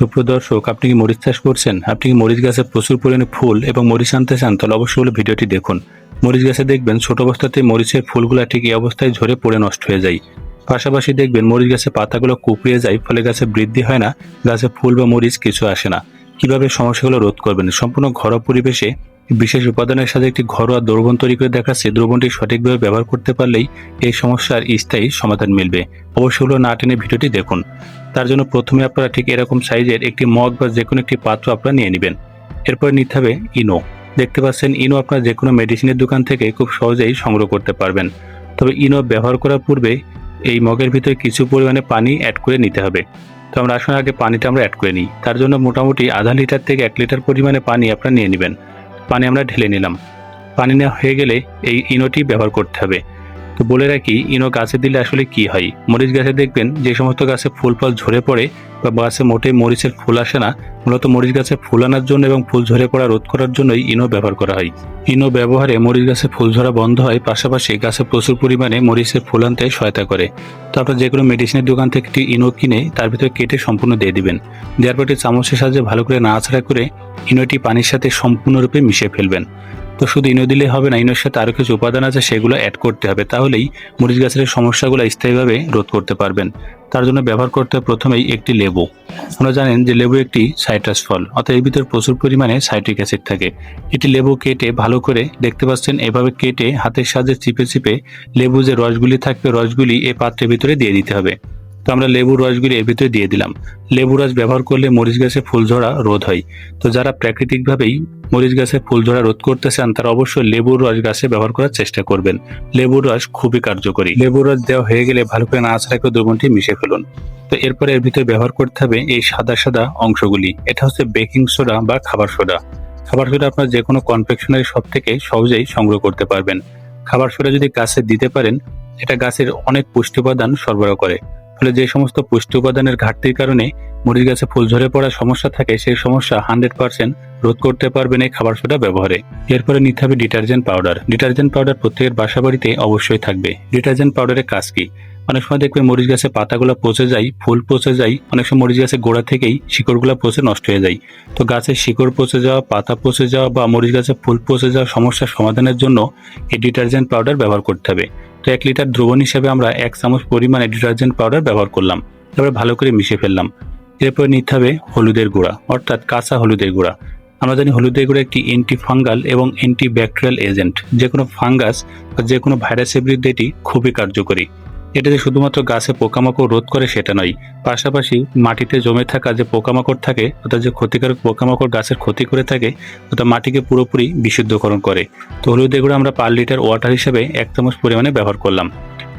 সুপ্রদর্শক, আপনি কি মরিচ চাষ করছেন? আপনি কি মরিচ গাছে প্রচুর পরিমাণে ফুল এবং মরিচ আনতে চান? তাহলে অবশ্যই হলো ভিডিওটি দেখুন। মরিচ গাছে দেখবেন ছোট অবস্থাতে মরিচের ফুলগুলো ঠিক এই অবস্থায় ঝরে পড়ে নষ্ট হয়ে যায়। পাশাপাশি দেখবেন মরিচ গাছে পাতাগুলো কুপড়িয়ে যায়, ফলে গাছে বৃদ্ধি হয় না, গাছে ফুল বা মরিচ কিছু আসে না। কীভাবে সমস্যাগুলো রোধ করবেন? সম্পূর্ণ ঘরোয়া পরিবেশে বিশেষ উপাদানের সাথে একটি ঘরোয়া দ্রবণ তৈরি করে দেখাচ্ছে দ্রবণটি সঠিকভাবে ব্যবহার করতে পারলেই এই সমস্যার স্থায়ী সমাধান মিলবে। অবশ্যই হলো না টেনে ভিডিওটি দেখুন। তার জন্য প্রথমে আপনারা ঠিক এরকম সাইজের একটি মগ বা যে কোনো একটি পাত্র আপনারা নিয়ে নেবেন। এরপরে নিতে হবে ইনো। দেখতে পাচ্ছেন, ইনো আপনারা যে কোনো মেডিসিনের দোকান থেকে খুব সহজেই সংগ্রহ করতে পারবেন। তবে ইনো ব্যবহার করার পূর্বে এই মগের ভিতরে কিছু পরিমাণে পানি অ্যাড করে নিতে হবে। তো আমরা আসলে আগে পানিটা আমরা অ্যাড করে নিই। তার জন্য মোটামুটি আধা লিটার থেকে এক লিটার পরিমাণে পানি আপনারা নিয়ে নেবেন। পানি আমরা ঢেলে নিলাম। পানি নেওয়া হয়ে গেলে এই ইনোটি ব্যবহার করতে হবে। তো বলে রাখি, ইনো গাছে দিলে আসলে কি হয়? মরিচ গাছে দেখবেন যে সমস্ত গাছে ফুল ফল ঝরে পড়ে বা গাছে মোটেই মরিচের ফুল আসে না। মূলত মরিচ গাছে ফুল আনার জন্য এবং ফুল ঝরে পড়া রোধ করার জন্যই ইনো ব্যবহার করা হয়। ইনো ব্যবহারে মরিচ গাছে ফুল ঝরা বন্ধ হয়, পাশাপাশি গাছে প্রচুর পরিমাণে মরিচের ফুল আনতে সহায়তা করে। তো আপনার যে কোনো মেডিসিনের দোকান থেকে একটি ইনো কিনে তার ভিতরে কেটে সম্পূর্ণ দিয়ে দিবেন। দেওয়ার পর একটি চামচের সাহায্যে ভালো করে নাড়াচাড়া করে ইনোটি পানির সাথে সম্পূর্ণরূপে মিশিয়ে ফেলবেন। তো শুধু ইনো দিলে হবে না, ইনোর সাথে আরও কিছু উপাদান আছে, সেগুলো অ্যাড করতে হবে। তাহলেই মরিচ গাছের সমস্যাগুলো স্থায়ীভাবে রোধ করতে পারবেন। তার জন্য ব্যবহার করতে হবে প্রথমেই একটি লেবু। আপনারা জানেন যে লেবু একটি সাইট্রাস ফল, অর্থাৎ এর ভিতরে প্রচুর পরিমাণে সাইট্রিক অ্যাসিড থাকে। এটি লেবু কেটে ভালো করে দেখতে পাচ্ছেন, এভাবে কেটে হাতের সাহায্যে চিপে চিপে লেবু যে রসগুলি থাকবে, রসগুলি এই পাত্রের ভিতরে দিয়ে দিতে হবে। তো আমরা লেবুর রসগুলি এর ভিতরে দিয়ে দিলাম। লেবু রস ব্যবহার করলে মরিচ গাছে ফুল ঝরা রোধ হয়। তো যারা প্রাকৃতিকভাবেই মরিচ গাছে ফুল ঝরা রোধ করতে চান, তারা অবশ্যই লেবুর রস গাছে ব্যবহার করার চেষ্টা করবেন। লেবুর রস খুবই কার্যকরী। লেবুর রস দেওয়া হয়ে গেলে ভালো করে নাড়াচাড়া করে দ্রবণটি মিশে ফেলুন। তো এরপরে এর ভিতরে ব্যবহার করতে হবে এই সাদা সাদা অংশগুলি। এটা হচ্ছে বেকিং সোডা বা খাবার সোডা। খাবার সোডা আপনার যে কোনো কনফেকশনারি শপ থেকে সহজেই সংগ্রহ করতে পারবেন। খাবার সোডা যদি গাছে দিতে পারেন, এটা গাছের অনেক পুষ্টি উপাদান সরবরাহ করে। ফলে যে সমস্ত পুষ্টি উপাদানের ঘাটতির কারণে মরিচ গাছে ফুল ঝরে পড়ার সমস্যা থাকে, সেই সমস্যা হান্ড্রেড পার্সেন্ট রোধ করতে পারবেন এই খাবার সোডা ব্যবহারে। এরপরে নিতে হবে ডিটারজেন্ট পাউডার। ডিটারজেন্ট পাউডার প্রত্যেকের বাসা বাড়িতে অবশ্যই থাকবে। ডিটারজেন্ট পাউডারের কাজ কি? অনেক সময় দেখবে মরিচ গাছে পাতাগুলো পচে যায়, ফুল পচে যায়, অনেক সময় মরিচ গাছের গোড়া থেকেই শিকড়গুলো পচে নষ্ট হয়ে যায়। তো গাছের শিকড় পচে যাওয়া, পাতা পচে যাওয়া বা মরিচ গাছে ফুল পচে যাওয়া সমস্যার সমাধানের জন্য এই ডিটারজেন্ট পাউডার ব্যবহার করতে হবে। তো এক লিটার দ্রবণ হিসেবে আমরা এক চামচ পরিমাণে ডিটারজেন্ট পাউডার ব্যবহার করলাম। তারপরে ভালো করে মিশিয়ে ফেললাম। এরপর নিতে হবে হলুদের গুঁড়া, অর্থাৎ কাঁচা হলুদের গুঁড়া। আমরা জানি হলুদ এগুলো একটি অ্যান্টি ফাঙ্গাল এবং অ্যান্টি ব্যাকটেরিয়াল এজেন্ট যে কোনো ফাঙ্গাস বা যে কোনো ভাইরাসের বিরুদ্ধে এটি খুবই কার্যকরী। এটা যে শুধুমাত্র গাছে পোকামাকড় রোধ করে সেটা নয়, পাশাপাশি মাটিতে জমে থাকা যে পোকামাকড় থাকে, অর্থাৎ যে ক্ষতিকারক পোকামাকড় গাছের ক্ষতি করে থাকে, ওটা মাটিকে পুরোপুরি বিশুদ্ধকরণ করে। তো হলুদের গুঁড়া আমরা পার লিটার ওয়াটার হিসেবে এক চামচ পরিমাণে ব্যবহার করলাম।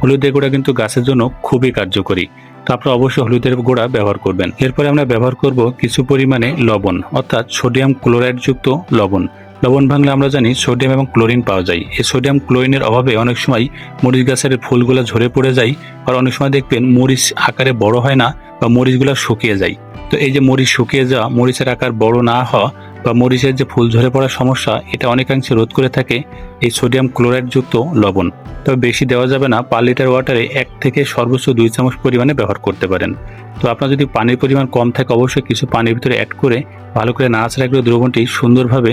হলুদের গুঁড়া কিন্তু গাছের জন্য খুবই কার্যকরী। তো আপনারা অবশ্যই হলুদের গুঁড়া ব্যবহার করবেন। এরপরে আমরা ব্যবহার করব কিছু পরিমাণে লবণ, অর্থাৎ সোডিয়াম ক্লোরাইড যুক্ত লবণ। লবণ ভাঙলে আমরা জানি সোডিয়াম এবং ক্লোরিন পাওয়া যায়। এই সোডিয়াম ক্লোরিনের অভাবে অনেক সময় মরিচ গাছের ফুলগুলো ঝরে পড়ে যায় আর অনেক সময় দেখবেন মরিচ আকারে বড় হয় না বা মরিচগুলো শুকিয়ে যায়। তো এই যে মরিচ শুকিয়ে যাওয়া, মরিচের আকার বড় না হওয়া বা মরিচের যে ফুল ঝরে পড়ার সমস্যা, এটা অনেকাংশে রোধ করে থাকে এই সোডিয়াম ক্লোরাইড যুক্ত লবণ। তবে বেশি দেওয়া যাবে না, পার লিটার ওয়াটারে এক থেকে সর্বোচ্চ দুই চামচ পরিমাণে ব্যবহার করতে পারেন। তো আপনার যদি পানির পরিমাণ কম থাকে, অবশ্যই কিছু পানির ভিতরে অ্যাড করে ভালো করে নাড়াচাড়া করে দ্রবণটি সুন্দরভাবে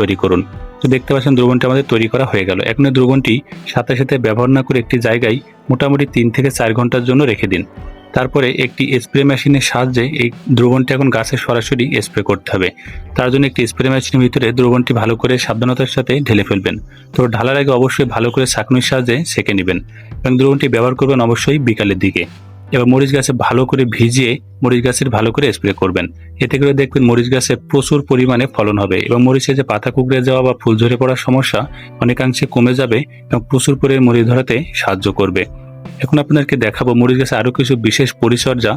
তৈরি করুন। তো দেখতে পাচ্ছেন দ্রবণটি আমাদের তৈরি করা হয়ে গেল। এখন এই দ্রবণটি সাথে সাথে ব্যবহার না করে একটি জায়গায় মোটামুটি তিন থেকে চার ঘণ্টার জন্য রেখে দিন। তারপরে একটি স্প্রে মেশিনের সাহায্যে এই দ্রবণটি এখন গাছে সরাসরি স্প্রে করতে হবে। তার জন্য একটি স্প্রে মেশিনের ভিতরে দ্রবণটি ভালো করে সাবধানতার সাথে ঢেলে ফেলবেন। তো ঢালার আগে অবশ্যই ভালো করে ছাঁকনির সাহায্যে সেঁকে নেবেন এবং দ্রবণটি ব্যবহার করবেন অবশ্যই বিকালের দিকে। এবার মরিচ গাছে ভালো করে ভিজিয়ে মরিচ গাছের ভালো করে স্প্রে করবেন। এতে করে দেখবেন মরিচ গাছে প্রচুর পরিমাণে ফলন হবে এবং মরিচে যে পাতা কুকড়ে যাওয়া বা ফুল ঝরে পড়ার সমস্যা অনেকাংশে কমে যাবে এবং প্রচুর পরিমাণে মরিচ ধরাতে সাহায্য করবে। এখন আপনাদেরকে দেখাবো মরিচ গাছে আরও কিছু বিশেষ পরিচর্যা।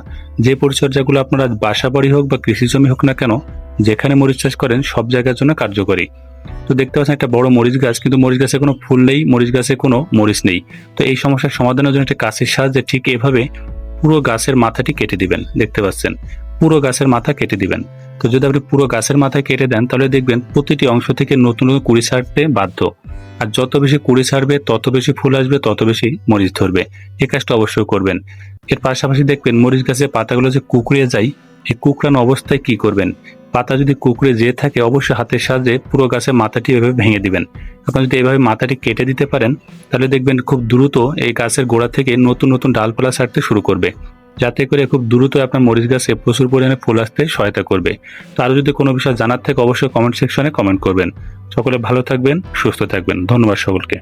যে পরিচর্যাগুলো আপনারা বাসা বাড়ি হোক বা কৃষি জমি হোক না কেন, যেখানে মরিচ চাষ করেন সব জায়গার জন্য কার্যকরী। তো দেখতে পাচ্ছেন একটা বড় মরিচ গাছ, কিন্তু মরিচ গাছে কোনো ফুল নেই, মরিচ গাছে কোনো মরিচ নেই। তো এই সমস্যার সমাধানের জন্য একটা কাছের সাহায্যে ঠিক এভাবে পুরো গাছের মাথাটি কেটে দিবেন, দেখতে পাচ্ছেন? পুরো গাছের মাথা কেটে দিবেন। তো যদি আপনি পুরো গাছের মাথা কেটে দেন, তাহলে দেখবেন প্রতিটি অংশ থেকে নতুন নতুন কুড়ি ছাড়তে বাধ্য। আর যত বেশি কুড়ি ছাড়বে, তত বেশি ফুল আসবে, তত বেশি মরিচ ধরবে। এ কাজটা অবশ্যই করবেন। এর পাশাপাশি দেখবেন মরিচ গাছের পাতাগুলো যে কুকুরে যায়, এই কুকরানো অবস্থায় কি করবেন? পাতা যদি কুকড়ে যেয়ে থাকে, অবশ্যই হাতের সাহায্যে পুরো গাছের মাথাটি এভাবে ভেঙে দিবেন। আপনারা যদি এভাবে মাথাটি কেটে দিতে পারেন, তাহলে দেখবেন খুব দ্রুত এই গাছের গোড়া থেকে নতুন নতুন ডালপালা ছাড়তে শুরু করবে। যাতে করে খুব দ্রুত আপনার মরিচ গাছে প্রচুর পরিমাণে ফুল আসতে সহায়তা করবে। তো আরও যদি কোনো বিষয় জানার থাকে, অবশ্যই কমেন্ট সেকশনে কমেন্ট করবেন। সকলে ভালো থাকবেন, সুস্থ থাকবেন। ধন্যবাদ সকলকে।